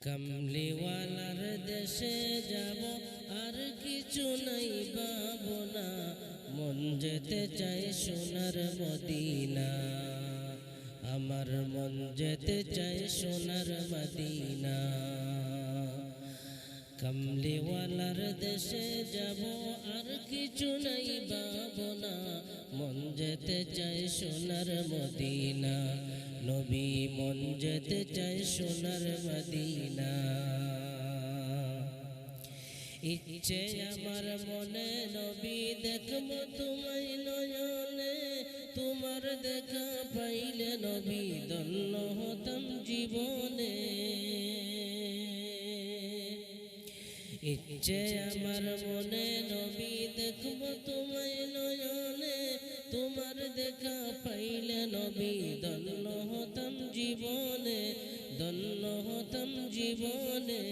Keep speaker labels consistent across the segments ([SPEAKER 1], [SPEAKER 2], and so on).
[SPEAKER 1] কামলিওয়ালার দেশে যাব, আর কিছু নাই পাবো না। মন যেতে চাই সোনার মদিনা। আমার মন যেতে চাই সোনার মদিনা। কামলিওয়ালার দেশে যাব, আর কিছু নাই পাবো না। মন যেতে চাই সোনার মদিনা। নবী মন যেতে চাই সোনার মদিনা। ইচ্ছে আমার মনে, নবী দেখব তোমায় নয়নে। তোমার দেখা পাইলে নবী দল হতাম জীবনে। ইচ্ছে আমার মনে নবী দেখব তোমায় নয়নে, তোমার দেখা পাইলে নবী দন্য হতাম জীবনে দন্য হতাম জীবনে।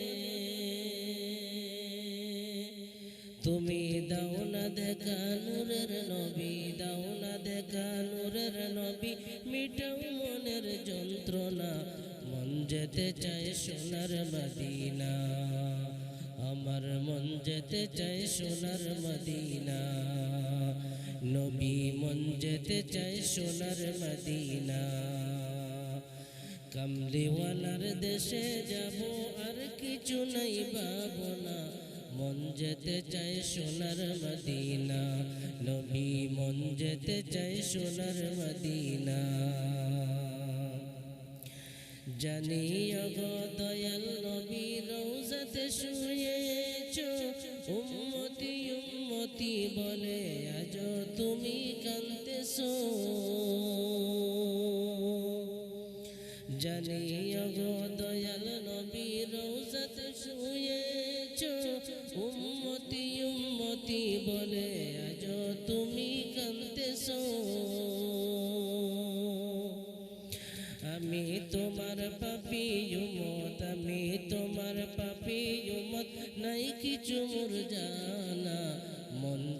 [SPEAKER 1] তুমি দাও না দেখা নূরের নবী, দাও না দেখা নূরের নবী, মিটাও মনের যন্ত্রণা, মন যেতে চায় সোনার মদিনা। আমার মন যেতে চাই সোনার মদিনা। নবী মন যেতে চাই সোনার মদিনা। কামলিওয়ালার দেশে যাব আর কিছু নাই পাবো না। মন যেতে চাই সোনার মদিনা। নবী মন যেতে চাই সোনার মদিনা। জানি গো দয়াল নবী উম্মতি উম্মতি বলে আজ তুমি কান্দেছ জানি গো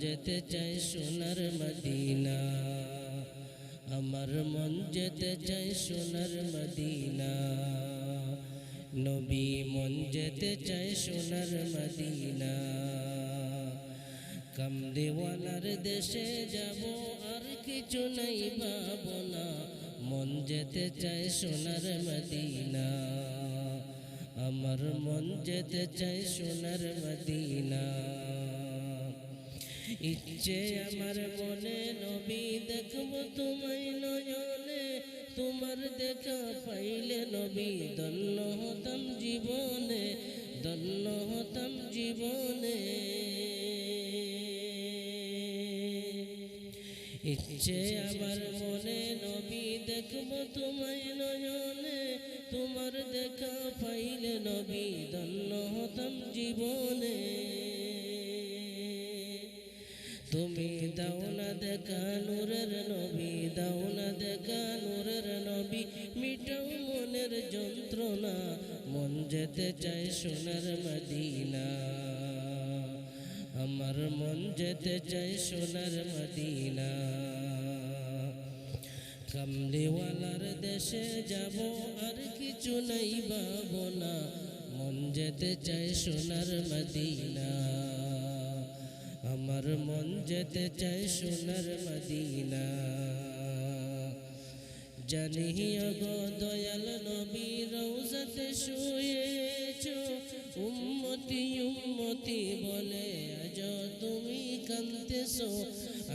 [SPEAKER 1] যেতে চাই সোনার মদিনা। আমার মন যেতে চাই সোনার মদিনা। নবী মন যেতে চাই সোনার মদিনা। কামদেওয়ালার দেশে যাব, আর কিছু নাই পাবো না। মন যেতে চাই সোনার মদিনা। আমার মন যেতে চাই সোনার মদিনা। ইচ্ছে আমার মনে নবী দেখব তোমায় নয়নে। তোমার দেখা পাইলে নবী দন্য হতাম জীবনে দন্য হতাম জীবনে। ইচ্ছে আমার মনে নবী দেখব তোমায় নয়নে। তোমার দেখা পাইলে নবী দন্য হতাম জীবনে। তুমি দাও না নবী দাও নবী। মিটাও মনের যন্ত্রণা, মন যেতে চায় সোনার মদিনা। আমার মন যেতে চায় সোনার মদিনা। কামলিওয়ালার দেশে যাব, আর কিছু নাই পাবো না মন যেতে চায় সোনার মদিনা। আমার মন যেতে চায় সোনার মদিনা। জানি গো দয়াল নবী রৌজাতে শুয়েছ। উম্মতি উম্মতি বলে, আজ তুমি কান্তেছ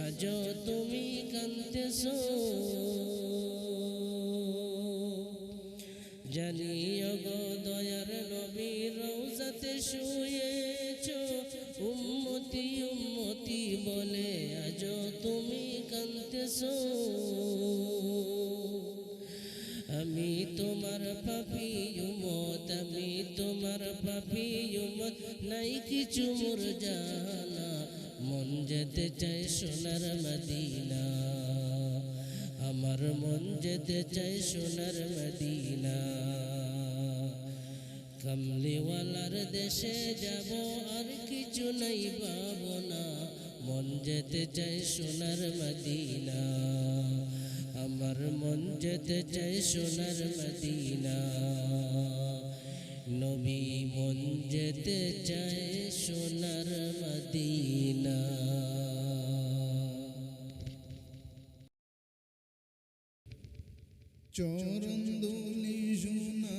[SPEAKER 1] আজ তুমি কান্তেছ জানি গো দয়াল নবী রৌজাতে শুয়েছ আমি তোমার পাপি উমত আমি তোমার পাপি নাই কিছু মোর জানা মন যেতে চাই সোনার মদিনা। আমার মন যেতে চাই সোনার মদিনা। কমলিওয়ালার দেশে যাব, আর কিছু নাই পাবো না। মন যেতে চাই সোনার মদিনা। আমার মন যেতে চাই সোনার মদিনা। নবী
[SPEAKER 2] মন যেতে চাই সোনার মদিনা। চরণ দুলি সোনা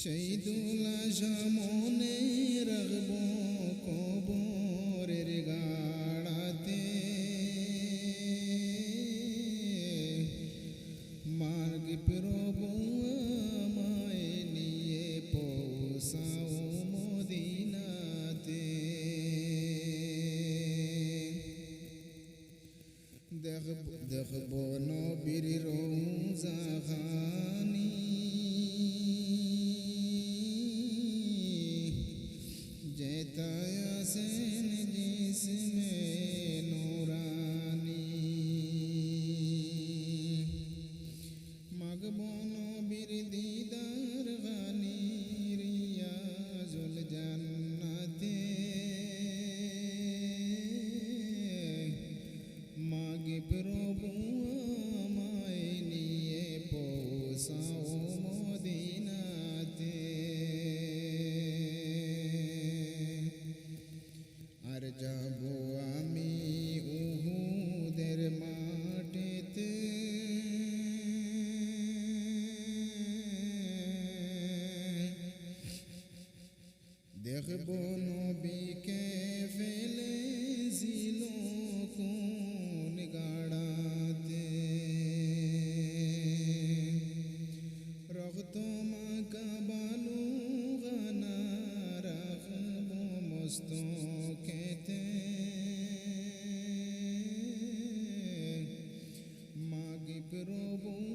[SPEAKER 2] সেই দুলাশা মনে রাখব কবরের গাড়াতে। মার্গ প্রভু আমায় নিয়ে পৌঁছাও মদিনাতে। দেখব দেখব নবীর مكروب